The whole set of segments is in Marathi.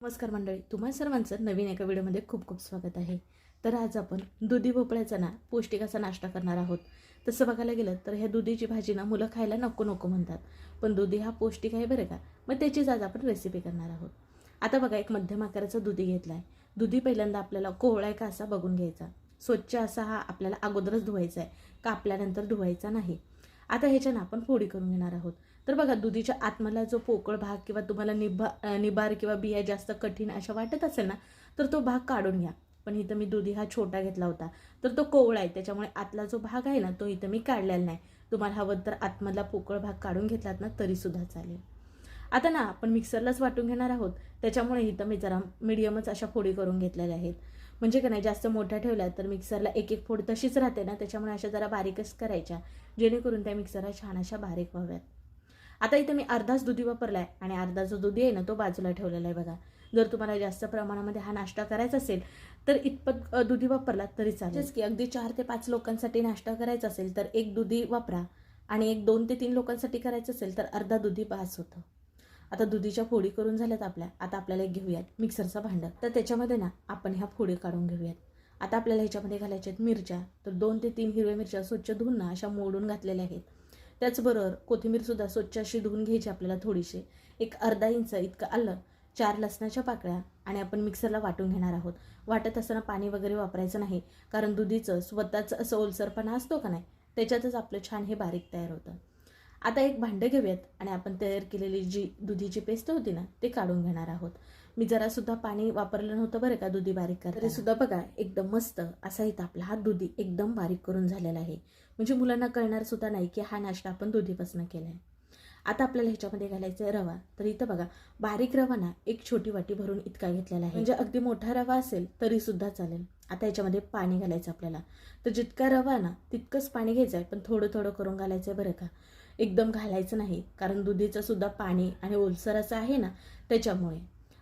नमस्कार मंडळी तुम्हा सर्वांचं नवीन एका व्हिडिओमध्ये खूप खूप स्वागत आहे. तर आज आपण दुधी भोपळ्याचा ना पौष्टिकाचा नाश्ता करणार आहोत. तसं बघायला गेलं तर ह्या दुधीची भाजी ना मुलं खायला नको नको म्हणतात. पण दुधी हा पौष्टिक आहे बरं का? मग त्याचीच आज आपण रेसिपी करणार आहोत. आता बघा एक मध्यम आकाराचा दुधी घेतला आहे दुधी पहिल्यांदा आपल्याला कोवळा आहे का असा बघून घ्यायचा. स्वच्छ असा हा आपल्याला अगोदरच धुवायचा आहे कापल्यानंतर धुवायचा नाही. आता ह्याच्या ना आपण फोडी करून घेणार आहोत. तर बघा दुधीच्या आतमधला जो पोकळ भाग किंवा तुम्हाला निभा निबार किंवा बिया जास्त कठीण अशा वाटत असेल ना तर तो भाग काढून घ्या. पण इथं मी दुधी हा छोटा घेतला होता. तर तो कोवळा आहे त्याच्यामुळे आतला जो भाग आहे ना तो इथं मी काढलेला नाही. तुम्हाला हवं तर आतमधला पोकळ भाग काढून घेतलात ना तरीसुद्धा चालेल. आता ना आपण मिक्सरलाच वाटून घेणार आहोत. त्याच्यामुळे इथं मी जरा मिडियमच अशा फोडी करून घेतलेल्या आहेत. म्हणजे का नाही जास्त मोठ्या ठेवल्या तर मिक्सरला एक एक फोड तशीच राहते ना त्याच्यामुळे अशा जरा बारीकच करायच्या. जेणेकरून त्या मिक्सरला छान अशा बारीक व्हाव्यात. आता इथं मी अर्धाच दुधी वापरला आहे आणि अर्धा जो दुधी आहे ना तो बाजूला ठेवलेला आहे बघा. जर तुम्हाला जास्त प्रमाणामध्ये हा नाश्ता करायचा असेल तर इतपत दुधी वापरला तरी चालेल. की अगदी चार ते पाच लोकांसाठी नाश्ता करायचा असेल तर एक दुधी वापरा आणि एक दोन ते तीन लोकांसाठी करायचं असेल तर अर्धा दुधी पास होतं. आता दुधीच्या फोडी करून झाल्यात आपल्या. आता आपल्याला एक घेऊयात मिक्सरचा भांडं. तर त्याच्यामध्ये ना आपण ह्या फोडी काढून घेऊयात. आता आपल्याला ह्याच्यामध्ये घालायच्या आहेत मिरच्या. तर दोन ते तीन हिरव्या मिरच्या स्वच्छ धुवून ना अशा मोडून घातलेल्या आहेत. त्याचबरोबर कोथिंबीरसुद्धा स्वच्छ अशी धुवून घ्यायची आपल्याला थोडीशी. एक अर्धा इंच इतकं आलं चार लसणाच्या पाकळ्या आणि आपण मिक्सरला वाटून घेणार आहोत. वाटत असताना पाणी वगैरे वापरायचं नाही कारण दुधीचं स्वतःचं असं ओलसरपणा असतो का नाही त्याच्यातच आपलं छान हे बारीक तयार होतं. आता एक भांडं घेऊयात आणि आपण तयार केलेली जी दुधीची पेस्ट होती ना ते काढून घेणार आहोत. मी जरा सुद्धा पाणी वापरलं नव्हतं बरं का दुधी बारीक करता सुद्धा बघा एकदम मस्त असा इथं आपला हा दुधी एकदम बारीक करून झालेला आहे. म्हणजे मुलांना कळणार सुद्धा नाही की हा नाश्ता आपण दुधीपासून केला आहे आता आपल्याला ह्याच्यामध्ये घालायचा आहे रवा. तर इथं बघा बारीक रवा ना एक छोटी वाटी भरून इतका घेतलेला आहे. म्हणजे अगदी मोठा रवा असेल तरी सुद्धा चालेल. आता याच्यामध्ये पाणी घालायचं आपल्याला. तर जितका रवा ना तितकंच पाणी घ्यायचं आहे पण थोडं थोडं करून घालायचं आहे बरं का. एकदम घालायचं नाही कारण दुधीचं सुद्धा पाणी आणि ओलसर असं आहे ना त्याच्यामुळे.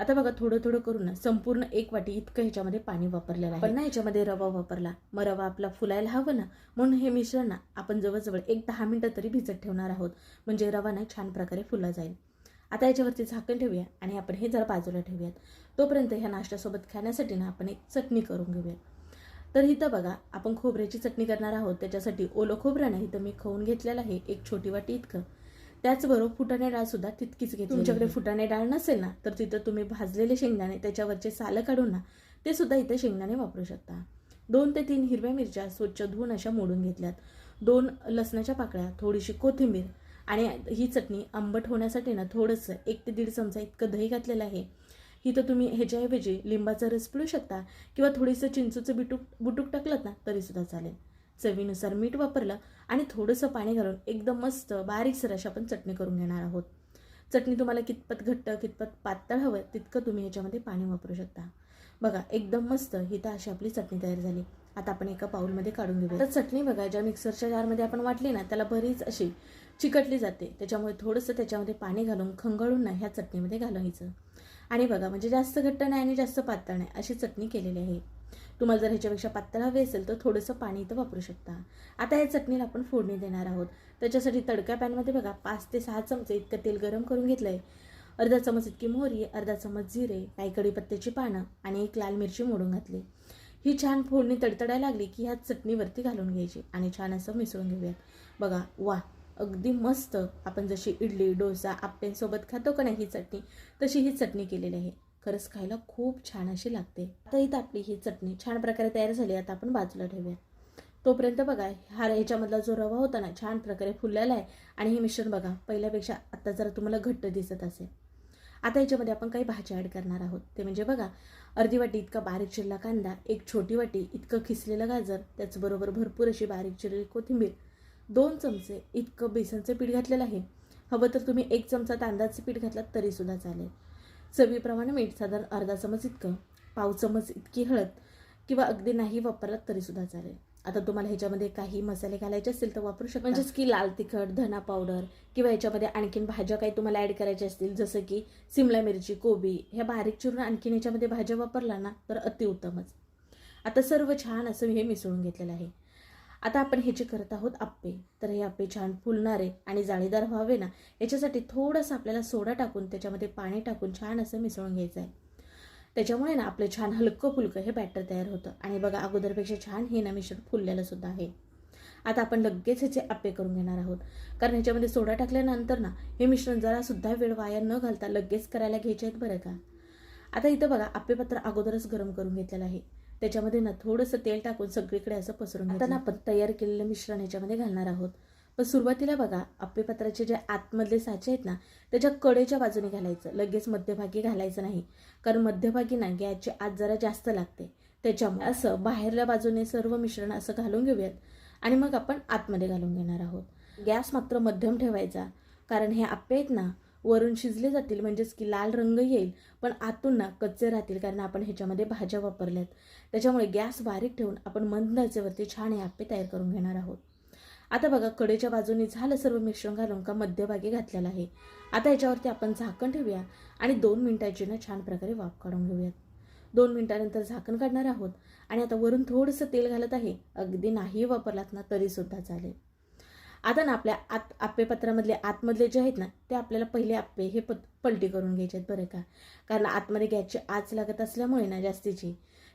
आता बघा थोडं थोडं करून ना संपूर्ण एक वाटी इतकं ह्याच्यामध्ये पाणी वापरलेलं आहे. पण ना ह्याच्यामध्ये रवा वापरला मग रवा आपला फुलायला हवं ना म्हणून हे मिश्रण ना आपण जवळजवळ एक दहा मिनटं तरी भिजत ठेवणार आहोत. म्हणजे रवा ना छान प्रकारे फुला जाईल. आता याच्यावरती झाकण ठेवूया आणि आपण हे जरा बाजूला ठेवूयात. तोपर्यंत ह्या नाश्त्यासोबत खाण्यासाठी ना आपण एक चटणी करून घेऊयात. तर इथं बघा आपण खोबऱ्याची चटणी करणार आहोत. त्याच्यासाठी ओलं खोबरं नाही इथं मी खाऊन घेतलेलं आहे एक छोटी वाटी इतकं. त्याचबरोबर फुटाणे डाळ सुद्धा तितकीच घेतली तुमच्याकडे फुटाणे डाळ नसेल ना तर तिथं तुम्ही भाजलेले शेंगदाणे त्याच्यावरचे सालं काढून ना ते सुद्धा इथं शेंगदाणे वापरू शकता. दोन ते तीन हिरव्या मिरच्या स्वच्छ धुवून अशा मोडून घेतल्यात. दोन लसणाच्या पाकळ्या थोडीशी कोथिंबीर आणि ही चटणी आंबट होण्यासाठी ना थोडंसं एक ते दीड चमचा इतकं दही घातलेलं आहे. इथं तुम्ही ह्याच्याऐवजी लिंबाचा रस पिळू शकता किंवा थोडीसं चिंचूचं बिटूक बुटूक टाकलं ना तरीसुद्धा चालेल. चवीनुसार मीठ वापरलं आणि थोडंसं पाणी घालून एकदम मस्त बारीकसर अशी आपण चटणी करून घेणार आहोत. चटणी तुम्हाला कितपत घट्ट कितपत पातळ हवं तितकं तुम्ही ह्याच्यामध्ये पाणी वापरू शकता. बघा एकदम मस्त हिथं अशी आपली चटणी तयार झाली. आता आपण एका पाऊलमध्ये काढून घेऊया. तर चटणी बघा ज्या मिक्सरच्या जारमध्ये आपण वाटली ना त्याला बरीच अशी चिकटली जाते. त्याच्यामुळे थोडंसं त्याच्यामध्ये पाणी घालून खंगळून ना ह्या चटणीमध्ये घालायचं. आणि बघा म्हणजे जास्त घट्ट नाही आणि जास्त पातळ नाही अशी चटणी केलेली आहे. तुम्हाला जर ह्याच्यापेक्षा पातळ हवे असेल तर थोडंसं पाणी इथं वापरू शकता. आता या चटणीला आपण फोडणी देणार आहोत. त्याच्यासाठी तडक्या पॅनमध्ये बघा पाच ते सहा चमचे इतकं तेल गरम करून घेतलं आहे अर्धा चमच इतकी मोहरी अर्धा चमच जिरे काही कढीपत्त्याची पानं आणि एक लाल मिरची मोडून घातली. ही छान फोडणी तडतडायला लागली की ह्या चटणीवरती घालून घ्यायची आणि छान असं मिसळून घेऊयात. बघा वा! अगदी मस्त आपण जशी इडली डोसा आप्प्यांसोबत खातो का नाही ही चटणी तशी ही चटणी केलेली आहे. खरंच खायला खूप छान अशी लागते. आता इथं आपली ही चटणी छान प्रकारे तयार झाली आता आपण बाजूला ठेवूया. तोपर्यंत बघा हा ह्याच्यामधला जो रवा होता ना छान प्रकारे फुललेला आहे. आणि हे मिश्रण बघा पहिल्यापेक्षा आता जरा तुम्हाला घट्ट दिसत असेल. आता याच्यामध्ये आपण काही भाज्या ॲड करणार आहोत. ते म्हणजे बघा अर्धी वाटी इतका बारीक चिरला कांदा एक छोटी वाटी इतकं खिसलेलं गाजर त्याचबरोबर भरपूर अशी बारीक चिरलेली कोथिंबीर दोन चमचे इतकं बेसनचं पीठ घातलेलं आहे. हवं तर तुम्ही एक चमचा तांदळाचं पीठ घातलात तरीसुद्धा चालेल. चवीप्रमाणे मीठ साधारण अर्धा चमच इतकं पाव चमच इतकी हळद किंवा अगदी नाही वापरलात तरीसुद्धा चालेल. आता तुम्हाला ह्याच्यामध्ये काही मसाले घालायचे असतील तर वापरू शकता. म्हणजेच की लाल तिखट धना पावडर किंवा याच्यामध्ये आणखीन भाज्या काही तुम्हाला ॲड करायच्या असतील जसं की सिमला मिरची कोबी ह्या बारीक चिरून आणखीन याच्यामध्ये भाज्या वापरला ना तर अतिउत्तमच. आता सर्व छान असं हे मिसळून घेतलेलं आहे. आता आपण ह्याचे करत आहोत आप्पे तर हे आप्पे छान फुलणारे आणि जाळीदार व्हावे ना याच्यासाठी थोडंसं आपल्याला सोडा टाकून त्याच्यामध्ये पाणी टाकून छान असं मिसळून घ्यायचं आहे त्याच्यामुळे ना आपलं छान हलकं फुलकं हे बॅटर तयार होतं. आणि बघा अगोदरपेक्षा छान हे ना मिश्रण फुललेलं सुद्धा आहे. आता आपण लगेच ह्याचे आप्पे करून घेणार आहोत. कारण ह्याच्यामध्ये सोडा टाकल्यानंतर ना हे मिश्रण जरासुद्धा वेळ वाया न घालता लगेच करायला घ्यायचे आहेत बरं का? आता इथं बघा आप्पेपत्र अगोदरच गरम करून घेतलेलं आहे. त्याच्यामध्ये ना थोडंसं तेल टाकून सगळीकडे असं पसरून आता ना आपण तयार केलेलं मिश्रण ह्याच्यामध्ये घालणार आहोत. पण सुरुवातीला बघा आप्पेपत्राचे जे आतमधले साचे आहेत ना त्याच्या कडेच्या बाजूने घालायचं. लगेच मध्यभागी घालायचं नाही. कारण मध्यभागी ना गॅसची आत जरा जास्त लागते. त्याच्यामुळे असं बाहेरल्या बाजूने सर्व मिश्रण असं घालून घेऊयात. आणि मग आपण आतमध्ये घालून घेणार आहोत. गॅस मात्र मध्यम ठेवायचा. कारण हे आप्पे आहेत ना वरून शिजले जातील म्हणजेच की लाल रंग येईल पण आतून ना कच्चे राहतील कारण आपण ह्याच्यामध्ये भाज्या वापरल्यात. त्याच्यामुळे गॅस बारीक ठेवून आपण मंद आचेवरती छान हे आप्पे तयार करून घेणार आहोत. आता बघा कडेच्या बाजूने झालं सर्व मिश्रण घालून का मध्यभागी घातलेलं आहे. आता याच्यावरती आपण झाकण ठेवूया आणि दोन मिनिटाची ना छान प्रकारे वाफ काढून घेऊयात. दोन मिनिटानंतर झाकण काढणार आहोत आणि आता वरून थोडंसं तेल घालत आहे. अगदी नाही वापरलात ना तरीसुद्धा चालेल. आता ना आपल्या आत आप्पेपत्रामधले आतमधले जे आहेत ना ते आपल्याला पहिले आप्पे हे प पलटी करून घ्यायचे आहेत बरं का. कारण आतमध्ये गॅसची आच लागत असल्यामुळे ना जास्तीची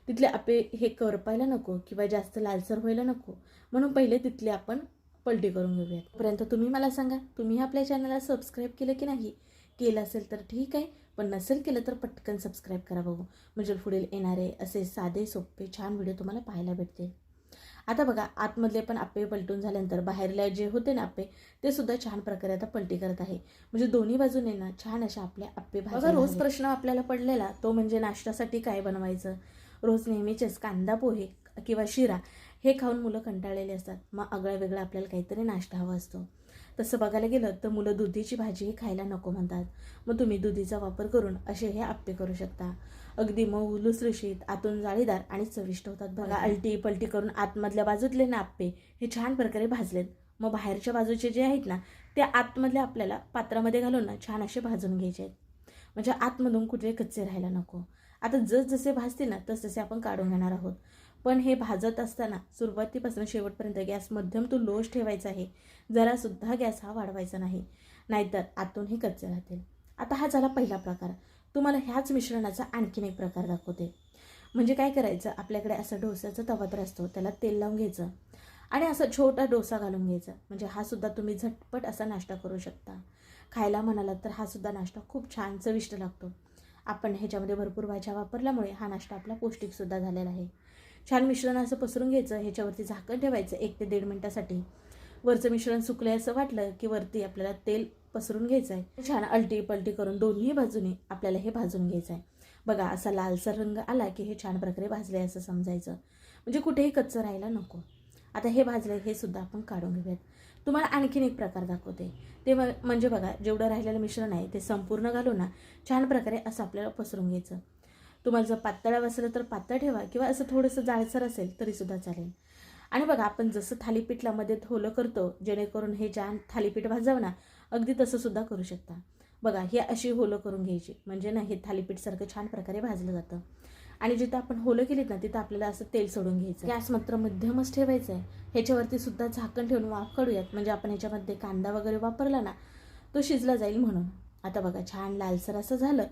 तिथले आप्पे हे करपायला नको किंवा जास्त लालसर व्हायला नको. म्हणून पहिले तिथले आपण पलटी करून घेऊयात. पर्यंत तुम्ही मला सांगा तुम्ही आपल्या चॅनलला सबस्क्राईब केलं की नाही? केलं असेल तर ठीक आहे पण नसेल केलं तर पटकन सबस्क्राईब करा बघू. म्हणजे पुढील येणारे असे साधे सोपे छान व्हिडिओ तुम्हाला पाहायला भेटतील. आता बघा आतमधले पण आप्पे पलटून झाल्यानंतर बाहेरल्या जे होते ना आप्पे ते सुद्धा छान प्रकारे आता पलटी करत आहे. म्हणजे दोन्ही बाजूने ना छान अशा आपल्या आप्पे भाजा रोज प्रश्न आपल्याला पडलेला तो म्हणजे नाश्त्यासाठी काय बनवायचं? रोज नेहमीचेच कांदा पोहे किंवा शिरा हे खाऊन मुलं कंटाळलेली असतात. मग आगळा वेगळा आपल्याला काहीतरी नाश्ता हवा असतो. तसं बघायला गेलं तर मुलं दुधीची भाजी खायला नको म्हणतात. मग तुम्ही दुधीचा वापर करून असे हे आप्पे करू शकता. अगदी मऊ लुसलुशीत आतून जाळीदार आणि चविष्ट होतात बघा. अलटी पलटी करून आतमधल्या बाजूतले ना आप्पे हे छान प्रकारे भाजलेत. मग बाहेरच्या बाजूचे जे आहेत ना ते आतमधले आपल्याला पात्रामध्ये घालून ना छान असे भाजून घ्यायचे आहेत. म्हणजे आतमधून कुठे कच्चे राहायला नको. आता जस जसे भाजतील ना तस तसे आपण काढून घेणार आहोत. पण हे भाजत असताना सुरुवातीपासून शेवटपर्यंत गॅस मध्यम तो लोच ठेवायचा आहे. जरासुद्धा गॅस हा वाढवायचा नाही. नाहीतर आतूनही कच्चे राहतील. आता हा झाला पहिला प्रकार. तुम्हाला ह्याच मिश्रणाचा आणखीन एक प्रकार दाखवते. म्हणजे काय करायचं? आपल्याकडे असं डोस्याचा तवा तर असतो. त्याला तेल लावून घ्यायचं. आणि असं छोटा डोसा घालून घ्यायचा. म्हणजे हा सुद्धा तुम्ही झटपट असा नाश्ता करू शकता. खायला म्हणालात तर हा सुद्धा नाश्ता खूप छान चविष्ट लागतो. आपण ह्याच्यामध्ये भरपूर भाज्या वापरल्यामुळे हा नाश्ता आपला पौष्टिकसुद्धा झालेला आहे. छान मिश्रण असं पसरून घ्यायचं ह्याच्यावरती झाकण ठेवायचं एक ते दीड मिनटासाठी. वरचं मिश्रण सुकलं असं वाटलं की वरती आपल्याला तेल पसरून घ्यायचं आहे छान अलटी पलटी करून दोन्ही बाजूने आपल्याला हे भाजून घ्यायचं आहे बघा असा लालसर रंग आला की हे छान प्रकारे भाजले असं समजायचं. म्हणजे कुठेही कच्चं राहायला नको. आता हे भाजलं हे सुद्धा आपण काढून घेऊयात. तुम्हाला आणखीन एक प्रकार दाखवते. ते म्हणजे बघा जेवढं राहिलेलं मिश्रण आहे ते संपूर्ण घालून ना छान प्रकारे असं आपल्याला पसरून घ्यायचं. तुम्हाला जर पातळ हवं असेल तर पातळ ठेवा किंवा असं थोडंसं जाळसर असेल तरीसुद्धा चालेल. आणि बघा आपण जसं थालीपीठलामध्ये थोलं करतो जेणेकरून हे ज्या थालीपीठ भाजावं ना अगदी तसं सुद्धा करू शकता. बघा हे अशी होलं करून घ्यायची. म्हणजे ना हे थालीपीठसारखं छान प्रकारे भाजलं जातं. आणि जिथं आपण होलं केलीत ना तिथं आपल्याला असं तेल सोडून घ्यायचं गॅस मात्र मध्यमच ठेवायचं आहे ह्याच्यावरती सुद्धा झाकण ठेवून वाफ काढूयात. म्हणजे आपण ह्याच्यामध्ये कांदा वगैरे वापरला ना तो शिजला जाईल म्हणून. आता बघा छान लालसर असं झालं.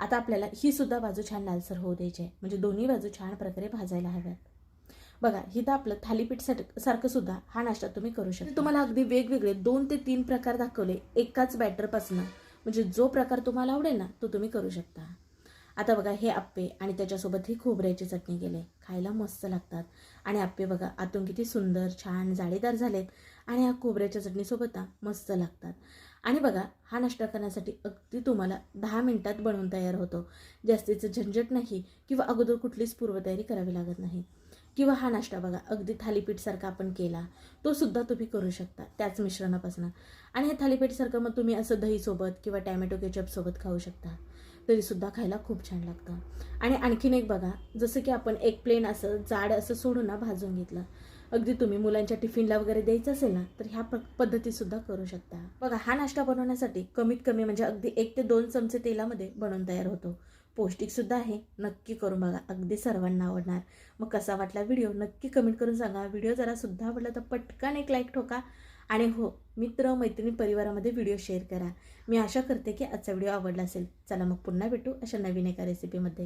आता आपल्याला ही सुद्धा बाजू छान लालसर होऊ द्यायची आहे. म्हणजे दोन्ही बाजू छान प्रकारे भाजायला हव्यात. बघा हिथं आपलं थालीपीठ सारखं सुद्धा हा नाश्ता तुम्ही करू शकता. तुम्हाला अगदी वेगवेगळे दोन ते तीन प्रकार दाखवले एकाच बॅटरपासून. म्हणजे जो प्रकार तुम्हाला आवडेल ना तो तुम्ही करू शकता. आता बघा हे आप्पे आणि त्याच्यासोबत ही खोबऱ्याची चटणी केले. खायला मस्त लागतात. आणि आप्पे बघा आतून किती सुंदर छान जाळीदार झालेत. आणि ह्या खोबऱ्याच्या चटणीसोबत मस्त लागतात. आणि बघा हा नाश्ता करण्यासाठी अगदी तुम्हाला दहा मिनटात बनवून तयार होतो. जास्तीचं झंझट नाही किंवा अगोदर कुठलीच पूर्वतयारी करावी लागत नाही. किंवा हा नाश्ता बघा अगदी थालीपीठसारखा आपण केला तो सुद्धा तुम्ही करू शकता त्याच मिश्रणापासून. आणि हे थालीपीठसारखं मग तुम्ही असं दहीसोबत किंवा टॅमॅटो केचपसोबत खाऊ शकता. तरीसुद्धा खायला खूप छान लागतं. आणि आणखीन एक बघा जसं की आपण एक प्लेन असं जाड असं सोडून ना भाजून घेतलं अगदी तुम्ही मुलांच्या टिफिनला वगैरे द्यायचं असेल ना तर ह्या पद्धतीसुद्धा करू शकता. बघा हा नाश्ता बनवण्यासाठी कमीत कमी म्हणजे अगदी एक ते दोन चमचे तेलामध्ये बनवून तयार होतो. पौष्टिकसुद्धा आहे नक्की करून बघा अगदी सर्वांना आवडणार. मग कसा वाटला व्हिडिओ? नक्की कमेंट करून सांगा. व्हिडिओ जरा सुद्धा आवडला तर पटकन एक लाईक ठोका आणि हो मित्र मैत्रिणी परिवारामध्ये व्हिडिओ शेअर करा. मी आशा करते की आजचा व्हिडिओ आवडला असेल. चला मग पुन्हा भेटू अशा नवीन एका रेसिपीमध्ये